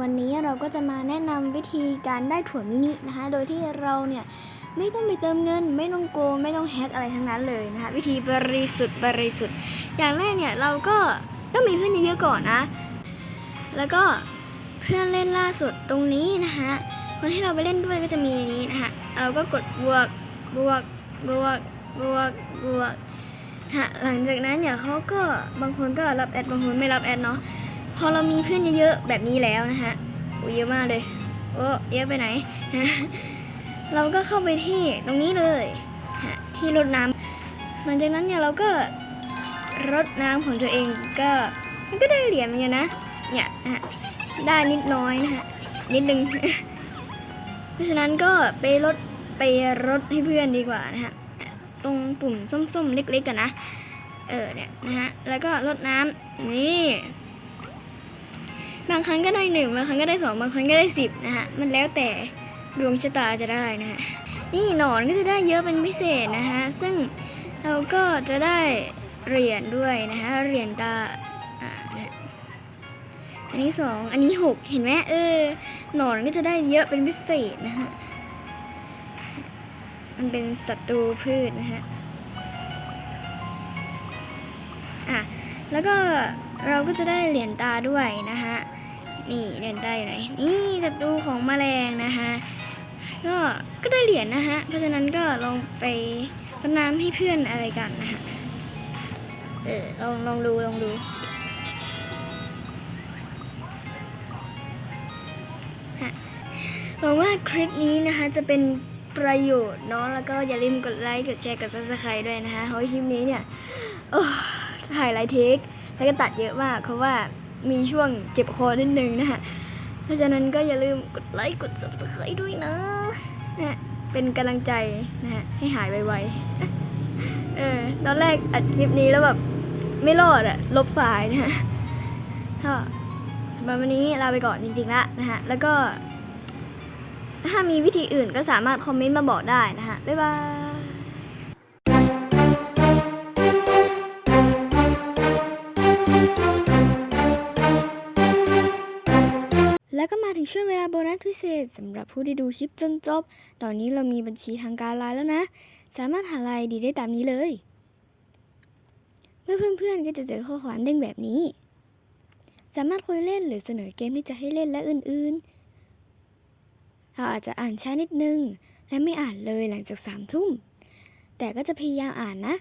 วันนี้เราก็จะมาแนะนำวิธีการได้ถั่วมินินะคะ โดยที่เราเนี่ยไม่ต้องไปเติมเงิน ไม่ต้องโกงไม่ต้องแฮกอะไรทั้งนั้นเลยนะคะวิธีบริสุทธิ์บริสุทธิ์ อย่างแรกเนี่ยเราก็ต้องมีเพื่อนเยอะๆก่อนนะ แล้วก็เพื่อนเล่นล่าสุดตรงนี้นะคะคนที่เราไปเล่นด้วยก็จะมีนี้นะคะเราก็กดบวกบวกบวกบวกบวกฮะหลังจากนั้นเนี่ยเขาก็บางคนก็รับแอดบางคนไม่รับแอดเนาะ พอเรามีเพื่อนเยอะๆแบบนี้แล้วนะฮะโอ้เยอะมากเลยโอ้เยอะไปไหนนะเราก็เข้าไปที่ตรงนี้เลยที่รดน้ำหลังจากนั้นเนี่ยเราก็รดน้ำของตัวเองก็มันก็ได้เหรียญเหมือนกันนะเนี่ยนะฮะได้นิดน้อยนะฮะนิดนึงเพราะฉะนั้นก็ไปรดไปรดให้เพื่อนดีกว่านะฮะตรงปุ่มส้มๆเล็กๆกันนะเออเนี่ยนะฮะแล้วก็รดน้ำนี่ บางครั้งก็ได้หนึ่งบางครั้งก็ได้สองบางครั้งก็ได้สิบนะฮะมันแล้วแต่ดวงชะตาจะได้นะฮะนี่หนอนก็จะได้เยอะเป็นพิเศษนะฮะซึ่งเราก็จะได้เหรียญด้วยนะฮะเหรียญตาอันนี้สองอันนี้หกเห็นไหมเออหนอนก็จะได้เยอะเป็นพิเศษนะฮะมันเป็นศัตรูพืชนะฮะอะแล้วก็เราก็จะได้เหรียญตาด้วยนะคะ ไหนนี่ศัตรูของแมลงนะคะก็ก็ได้เหรียญนะคะเพราะฉะนั้นก็ลองไปรดน้ำให้เพื่อนอะไรกันนะคะเออลองลองดูลองดูหวังว่าคลิปนี้นะคะจะเป็นประโยชน์เนาะแล้วก็อย่าลืมกดไลค์กดแชร์กด subscribe ด้วยนะคะเพราะว่าคลิปนี้เนี่ยโอ้ถ่ายหลายเทคแล้วก็ตัดเยอะมากเพราะว่ามีช่วงเจ็บคอนิดนึงนะฮะ ราะฉะนั้นก็อย่าลืมกดไลค์กด subscribe ด้วยนะนะเป็นกำลังใจนะฮะให้หายไวๆเออตอนแรกอัดคลิปนี้แล้วแบบไม่รอดอะลบไฟล์นะฮะก็สำหรับวันนี้ลาไปก่อนจริงๆละนะฮะแล้วก็ถ้ามีวิธีอื่นก็สามารถคอมเมนต์มาบอกได้นะฮะบ๊ายบาย แล้วก็มาถึงช่วงเวลาโบนัสพิเศษสำหรับผู้ที่ดูคลิปจนจบ ตอนนี้เรามีบัญชีทางการไลน์แล้วนะ สามารถหารายดีได้ตามนี้เลย เมื่อเพื่อนๆก็จะเจอข้อความเด้งแบบนี้ สามารถคุยเล่นหรือเสนอเกมที่จะให้เล่นและอื่นๆ เราอาจจะอ่านช้านิดนึง และไม่อ่านเลยหลังจากสามทุ่ม แต่ก็จะพยายามอ่านนะ